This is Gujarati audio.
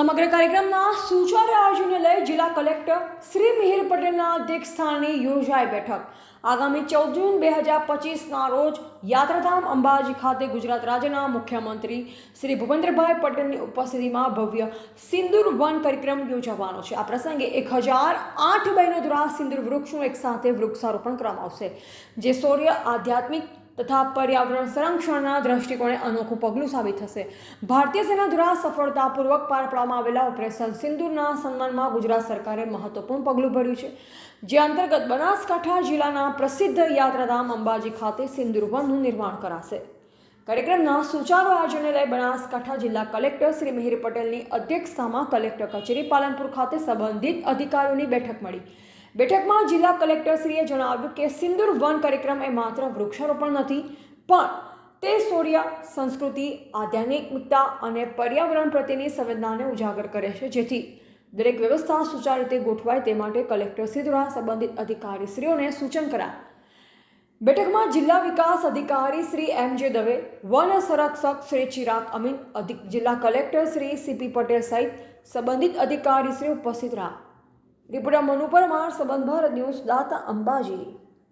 સમગ્ર કાર્યક્રમના સુચારુ આયોજનને લઈ જિલ્લા કલેક્ટર શ્રી મિહિર પટેલના અધ્યક્ષસ્થાને યોજાઈ બેઠક. આગામી ચૌદ જૂન બે હજાર પચીસના રોજ યાત્રાધામ અંબાજી ખાતે ગુજરાત રાજ્યના મુખ્યમંત્રી શ્રી ભૂપેન્દ્રભાઈ પટેલની ઉપસ્થિતિમાં ભવ્ય સિંદૂર વન કાર્યક્રમ યોજાવાનો છે. આ પ્રસંગે એક હજાર આઠ બહેનો દ્વારા સિંદૂર વૃક્ષનું એક સાથે વૃક્ષારોપણ કરવામાં આવશે. જે સૌર્ય આધ્યાત્મિક તથા પર્યાવરણ સંરક્ષણના દ્રષ્ટિકોણે અનોખું પગલું સાબિત થશે. ભારતીય સેના દ્વારા સફળતાપૂર્વક પાર પાડવામાં આવેલા ઓપરેશન સિંદૂરના સન્માનમાં ગુજરાત સરકારે મહત્વપૂર્ણ પગલું ભર્યું છે. જે અંતર્ગત બનાસકાંઠા જિલ્લાના પ્રસિદ્ધ યાત્રાધામ અંબાજી ખાતે સિંદુર વનનું નિર્માણ કરાશે. કાર્યક્રમના સુચારુ આયોજનને લઈ બનાસકાંઠા જિલ્લા કલેક્ટર શ્રી મિહિર પટેલની અધ્યક્ષતામાં કલેક્ટર કચેરી પાલનપુર ખાતે સંબંધિત અધિકારીઓની બેઠક મળી. બેઠકમાં જિલ્લા કલેક્ટરશ્રીએ જણાવ્યું કે સિંદૂર વન કાર્યક્રમ એ માત્ર વૃક્ષારોપણ નથી, પણ તે સૂર્ય, સંસ્કૃતિ, આધ્યાત્મિકતા અને પર્યાવરણ પ્રત્યેની સંવેદનાને ઉજાગર કરે છે. જેથી દરેક વ્યવસ્થા સુચારુ રીતે ગોઠવાય તે માટે કલેક્ટરશ્રી દ્વારા સંબંધિત અધિકારીશ્રીઓને સૂચન કરાયા. બેઠકમાં જિલ્લા વિકાસ અધિકારી શ્રી એમ જે દવે, વન સંરક્ષક શ્રી ચિરાગ અમીન, અધિક, જિલ્લા કલેક્ટર શ્રી સીપી પટેલ સહિત સંબંધિત અધિકારી શ્રી ઉપસ્થિત રહ્યા. રિપોર્ટર મનુપર માર સંબંધ ભારત ન્યૂઝ દાતા અંબાજી.